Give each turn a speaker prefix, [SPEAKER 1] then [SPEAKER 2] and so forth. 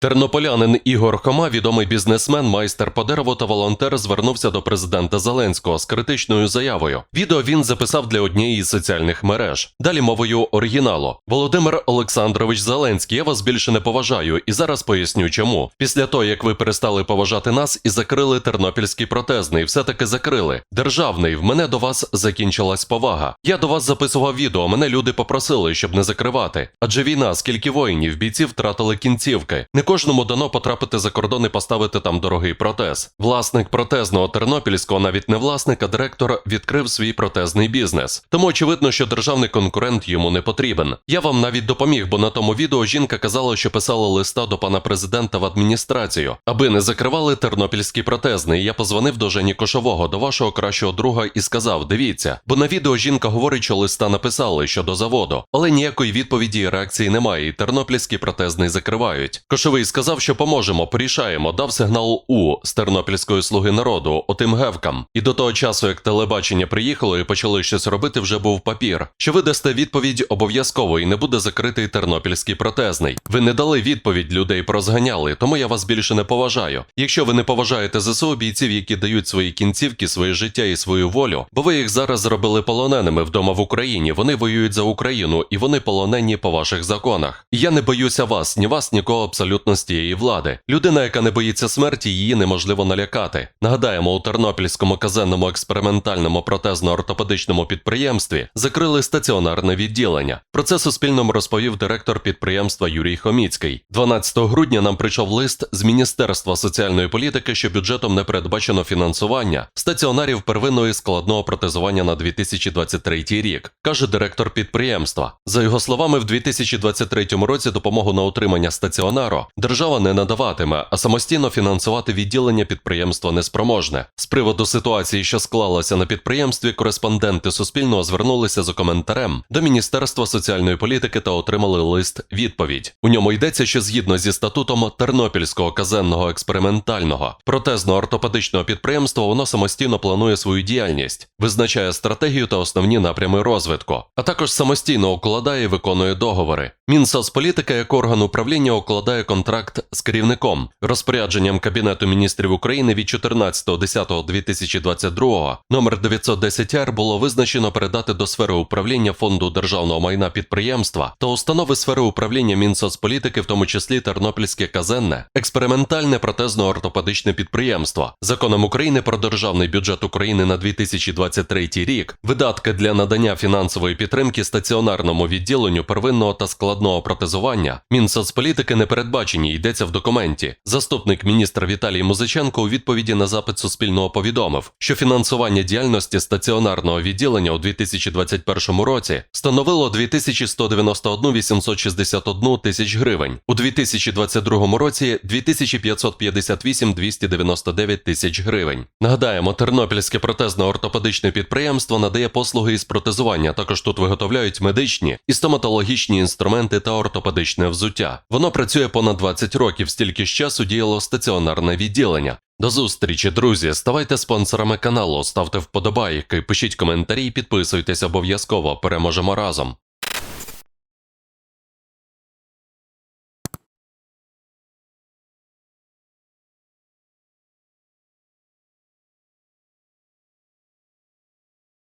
[SPEAKER 1] Тернополянин Ігор Хома, відомий бізнесмен, майстер по дереву та волонтер, звернувся до президента Зеленського з критичною заявою. Відео він записав для однієї з соціальних мереж. Далі мовою оригіналу. Володимир Олександрович Зеленський, я вас більше не поважаю, і зараз поясню чому. Після того, як ви перестали поважати нас і закрили тернопільський протезний, все-таки закрили. Державний, в мене до вас закінчилась повага. Я до вас записував відео, мене люди попросили, щоб не закривати. Адже війна, скільки воїнів, бійців втратили кінцівки. Не кожному дано потрапити за кордон і поставити там дорогий протез. Власник протезного тернопільського, навіть не власник, а директор відкрив свій протезний бізнес. Тому очевидно, що державний конкурент йому не потрібен. Я вам навіть допоміг, бо на тому відео жінка казала, що писала листа до пана президента в адміністрацію, аби не закривали тернопільський протезний. Я позвонив до Жені Кошового, до вашого кращого друга, і сказав: дивіться, бо на відео жінка говорить, що листа написали щодо заводу, але ніякої відповіді і реакції немає. І тернопільський протезний закривають. Кошовий сказав, що поможемо, порішаємо, дав сигнал У з тернопільської слуги народу, отим гевкам. І до того часу, як телебачення приїхало і почали щось робити, вже був папір. Що ви дасте відповідь обов'язково і не буде закритий тернопільський протезний. Ви не дали відповідь, людей порозганяли, тому я вас більше не поважаю. Якщо ви не поважаєте ЗСУ бійців, які дають свої кінцівки, своє життя і свою волю, бо ви їх зараз зробили полоненими вдома в Україні. Вони воюють за Україну і вони полонені по ваших законах. І я не боюся вас, ні вас, нікого абсолютно з тієї влади. Людина, яка не боїться смерті, її неможливо налякати. Нагадаємо, у Тернопільському казенному експериментальному протезно-ортопедичному підприємстві закрили стаціонарне відділення. Про це Суспільному розповів директор підприємства Юрій Хоміцький. 12 грудня нам прийшов лист з Міністерства соціальної політики, що бюджетом не передбачено фінансування стаціонарів первинного і складного протезування на 2023 рік, каже директор підприємства. За його словами, в 2023 році допомогу на утримання стаціонару держава не надаватиме, а самостійно фінансувати відділення підприємства неспроможне. З приводу ситуації, що склалася на підприємстві, кореспонденти Суспільного звернулися за коментарем до Міністерства соціальної політики та отримали лист відповідь. У ньому йдеться, що згідно зі статутом Тернопільського казенного експериментального протезно-ортопедичного підприємства воно самостійно планує свою діяльність, визначає стратегію та основні напрями розвитку, а також самостійно укладає і виконує договори. Мінсоцполітика як орган управління укладає контракт з керівником. Розпорядженням Кабінету міністрів України від 14.10.2022 номер 910 р було визначено передати до сфери управління фонду державного майна підприємства та установи сфери управління Мінсоцполітики, в тому числі Тернопільське казенне, експериментальне протезно-ортопедичне підприємство, законом України про державний бюджет України на 2023 рік, видатки для надання фінансової підтримки стаціонарному відділенню первинного та складного протезування Мінсоцполітики не передбачені, йдеться в документі. Заступник міністра Віталій Музиченко у відповіді на запит Суспільного повідомив, що фінансування діяльності стаціонарного відділення у 2021 році становило 2191 861 тисяч гривень, у 2022 році 2558 299 тисяч гривень. Нагадаємо, Тернопільське протезно-ортопедичне підприємство надає послуги із протезування. Також тут виготовляють медичні і стоматологічні інструменти та ортопедичне взуття. Воно працює понад 20 років, стільки ж часу діяло стаціонарне відділення. До зустрічі, друзі. Ставайте спонсорами каналу, ставте вподобайки, пишіть коментарі, підписуйтесь обов'язково. Переможемо разом.